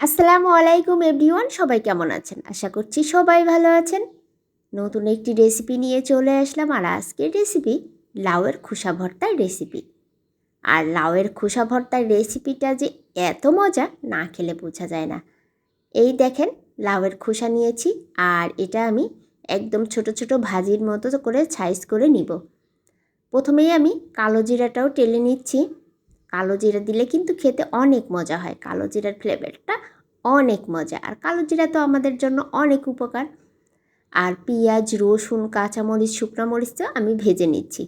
আসসালামু আলাইকুম এভরিওয়ান, সবাই কেমন আছেন? আশা করছি সবাই ভালো আছেন। নতুন একটি রেসিপি নিয়ে চলে আসলাম আর আজকের রেসিপি লাউয়ের খোসা ভর্তার রেসিপি। আর লাউয়ের খোসা ভর্তার রেসিপিটা যে এত মজা, না খেলে বোঝা যায় না। এই দেখেন, লাউয়ের খোসা নিয়েছি আর এটা আমি একদম ছোট ছোট ভাজির মতো করে সাইজ করে নিব। প্রথমেই আমি কালো জিরাটাও টেলে নিচ্ছি। কালো জিরা দিলে কিন্তু খেতে অনেক মজা হয়। কালো জিরার ফ্লেভারটা অনেক মজা। আর কালো জিরা তো আমাদের জন্য অনেক উপকার। আর পেঁয়াজ, রসুন, কাঁচামরিচ, শুকনো মরিচ তো আমি ভেজে নিচ্ছি।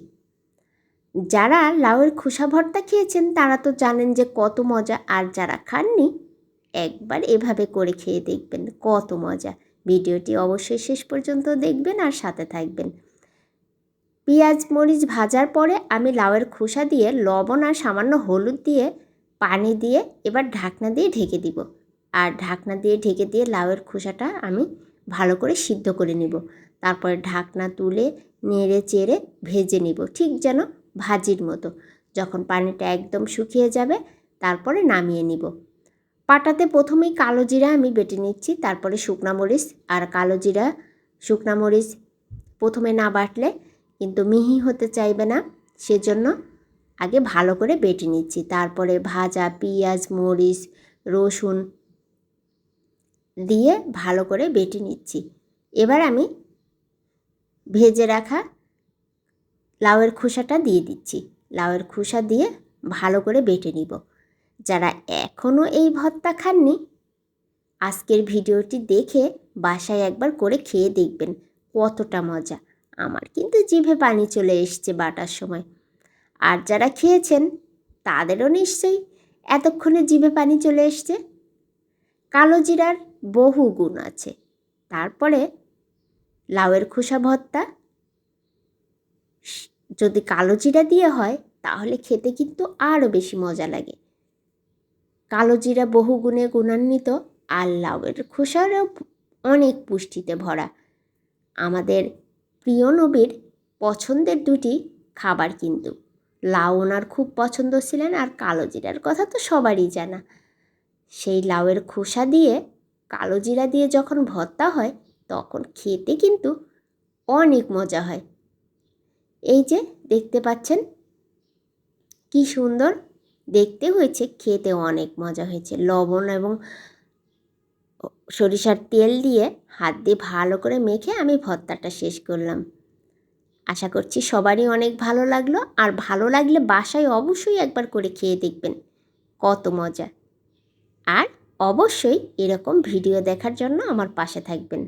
যারা লাউয়ের খোসা ভর্তা খেয়েছেন, তারা তো জানেন যে কত মজা। আর যারা খাননি, একবার এভাবে করে খেয়ে দেখবেন কত মজা। ভিডিওটি অবশ্যই শেষ পর্যন্ত দেখবেন আর সাথে থাকবেন। পেঁয়াজ, মরিচ ভাজার পরে আমি লাউয়ের খোসা দিয়ে লবণ আর সামান্য হলুদ দিয়ে পানি দিয়ে এবার ঢাকনা দিয়ে ঢেকে দিব। আর ঢাকনা দিয়ে ঢেকে দিয়ে লাউয়ের খোসাটা আমি ভালো করে সিদ্ধ করে নিব। তারপরে ঢাকনা তুলে নেড়ে চেড়ে ভেজে নিব, ঠিক যেন ভাজির মতো। যখন পানিটা একদম শুকিয়ে যাবে, তারপরে নামিয়ে নিব। পাটাতে প্রথমেই কালো জিরা আমি বেটে নিচ্ছি, তারপরে শুকনা মরিচ আর কালো জিরা, শুকনা মরিচ প্রথমে না বাটলে কিন্তু মিহি হতে চাইবে না, সেজন্য আগে ভালো করে বেটে নিচ্ছি। তারপরে ভাজা, পেঁয়াজ, মরিচ, রসুন দিয়ে ভালো করে বেটে নিচ্ছি। এবার আমি ভেজে রাখা লাউয়ের খোসাটা দিয়ে দিচ্ছি। লাউয়ের খোসা দিয়ে ভালো করে বেটে নিব। যারা এখনও এই ভর্তা খাননি, আজকের ভিডিওটি দেখে বাসায় একবার করে খেয়ে দেখবেন কতটা মজা। আমার কিন্তু জিভে পানি চলে এসছে বাটার সময়। আর যারা খেয়েছেন, তাদেরও নিশ্চয়ই এতক্ষণে জিভে পানি চলে এসছে। কালো জিরার বহু গুণ আছে। তারপরে লাউয়ের খোসা ভর্তা। যদি কালো জিরা দিয়ে হয়, তাহলে খেতে কিন্তু আরও বেশি মজা লাগে। কালো জিরা বহু গুণে গুণান্বিত, আর লাউয়ের খোসারও অনেক পুষ্টিতে ভরা। আমাদের প্রিয় নবীর পছন্দের দুটি খাবার কিন্তু। লাউ ওনার খুব পছন্দ ছিলেন আর কালো জিরার কথা তো সবারই জানা। সেই লাউয়ের খোসা দিয়ে, কালো জিরা দিয়ে যখন ভর্তা হয়, তখন খেতে কিন্তু অনেক মজা হয়। এই যে দেখতে পাচ্ছেন, কি সুন্দর। দেখতে হয়েছে, খেতে অনেক মজা হয়েছে। লবণ এবং সরিষার তেল দিয়ে হাত দিয়ে ভালো করে মেখে আমি ভর্তাটা শেষ করলাম। আশা করছি সবারই অনেক ভালো লাগল। আর ভালো লাগলে বাসায় অবশ্যই একবার করে খেয়ে দেখবেন। কত মজা। আর অবশ্যই এরকম ভিডিও দেখার জন্য আমার পাশে থাকবেন।